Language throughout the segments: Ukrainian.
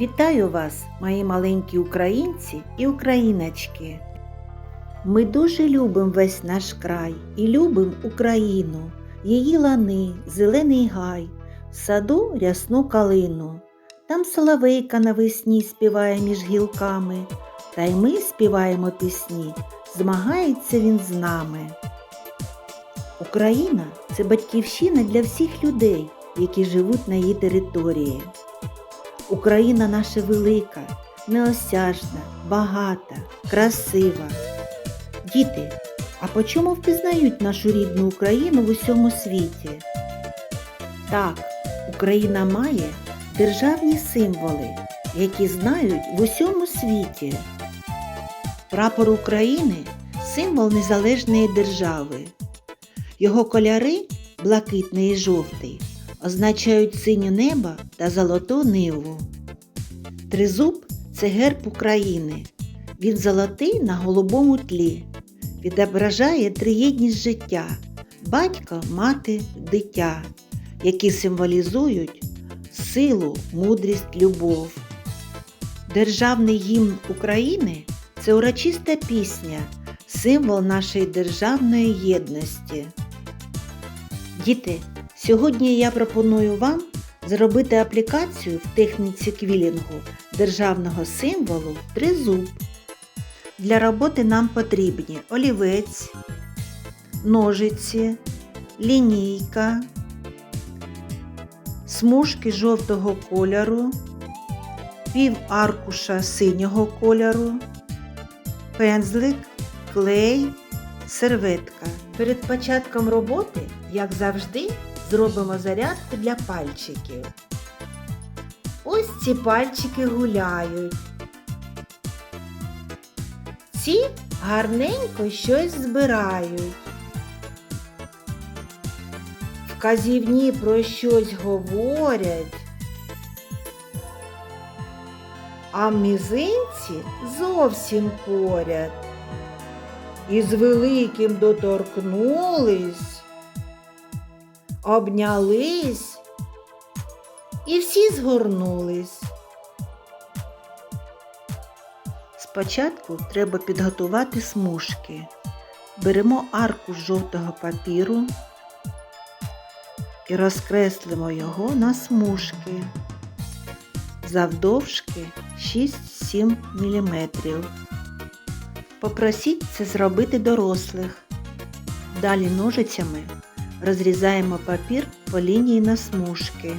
Вітаю вас, мої маленькі українці і україночки. Ми дуже любимо весь наш край і любимо Україну, її лани, зелений гай, в саду рясну калину. Там соловейка навесні співає між гілками, та й ми співаємо пісні, змагається він з нами. Україна це батьківщина для всіх людей, які живуть на її території. Україна наша велика, неосяжна, багата, красива. Діти, а по чому впізнають нашу рідну Україну в усьому світі? Так, Україна має державні символи, які знають в усьому світі. Прапор України символ незалежної держави. Його кольори блакитний і жовтий означають синє небо та золоту ниву. Тризуб це герб України. Він золотий на голубому тлі. Відображає триєдність життя, батько, мати, дитя, які символізують силу, мудрість, любов. Державний гімн України це урочиста пісня, символ нашої державної єдності. Діти, сьогодні я пропоную вам зробити аплікацію в техніці квілінгу державного символу тризуб. Для роботи нам потрібні олівець, ножиці, лінійка, смужки жовтого кольору, пів аркуша синього кольору, пензлик, клей, серветка. Перед початком роботи, як завжди, зробимо зарядку для пальчиків. Ось ці пальчики гуляють. Ці гарненько щось збирають. Вказівні про щось говорять, а мізинці зовсім поряд. І з великим доторкнулись, обнялись і всі згорнулись. Спочатку треба підготувати смужки. Беремо аркуш жовтого папіру і розкреслимо його на смужки завдовжки 6-7 мм. Попросіть це зробити дорослих. Далі ножицями розрізаємо папір по лінії на смужки.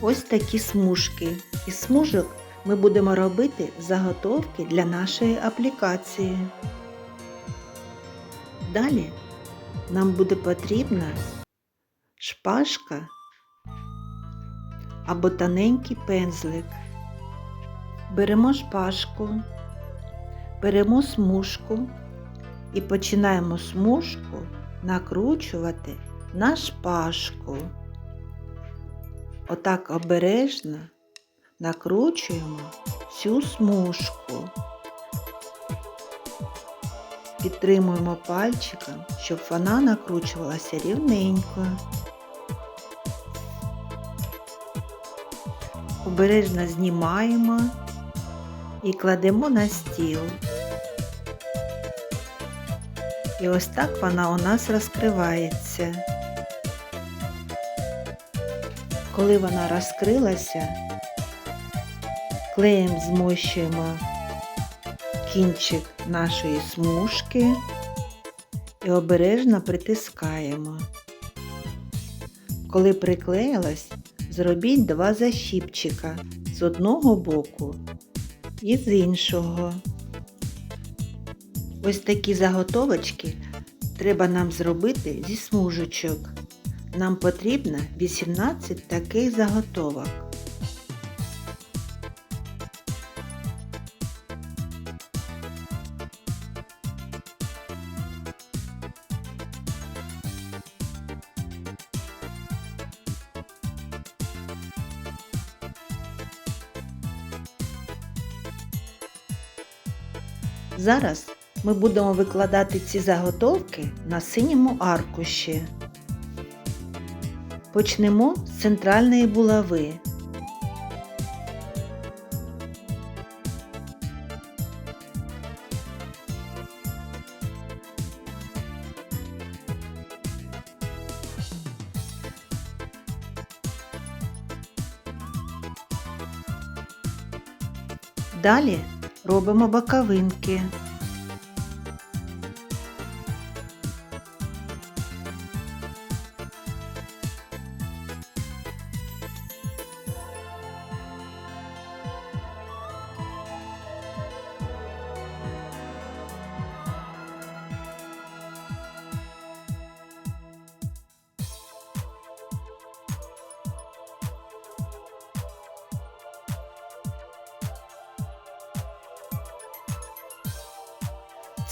Ось такі смужки. Із смужок ми будемо робити заготовки для нашої аплікації. Далі нам буде потрібна шпажка або тоненький пензлик. Беремо шпажку, беремо смужку і починаємо смужку накручувати на шпажку. Отак обережно накручуємо всю смужку. Підтримуємо пальчиком, щоб вона накручувалася рівненько. Обережно знімаємо і кладемо на стіл. І ось так вона у нас розкривається. Коли вона розкрилася, клеєм змощуємо кінчик нашої смужки і обережно притискаємо. Коли приклеїлась, зробіть два защіпчика з одного боку і з іншого. Ось такі заготовочки треба нам зробити зі смужечок. Нам потрібно 18 таких заготовок. Зараз ми будемо викладати ці заготовки на синьому аркуші. Почнемо з центральної булави. Далі робимо боковинки.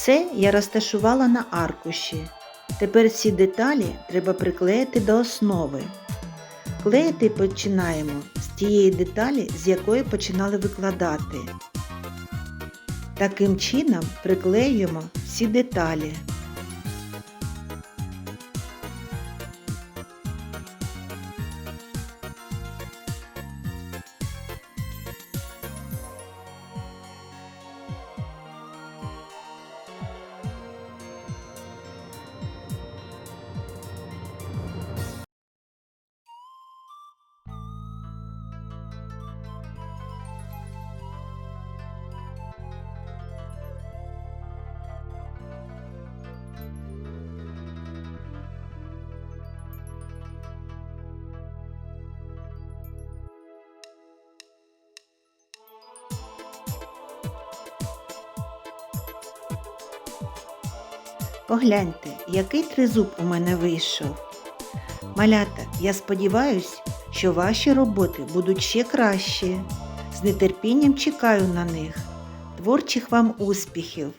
Це я розташувала на аркуші. Тепер всі деталі треба приклеїти до основи. Клеїти починаємо з тієї деталі, з якої починали викладати. Таким чином приклеюємо всі деталі. Погляньте, який тризуб у мене вийшов. Малята, я сподіваюсь, що ваші роботи будуть ще кращі. З нетерпінням чекаю на них. Творчих вам успіхів!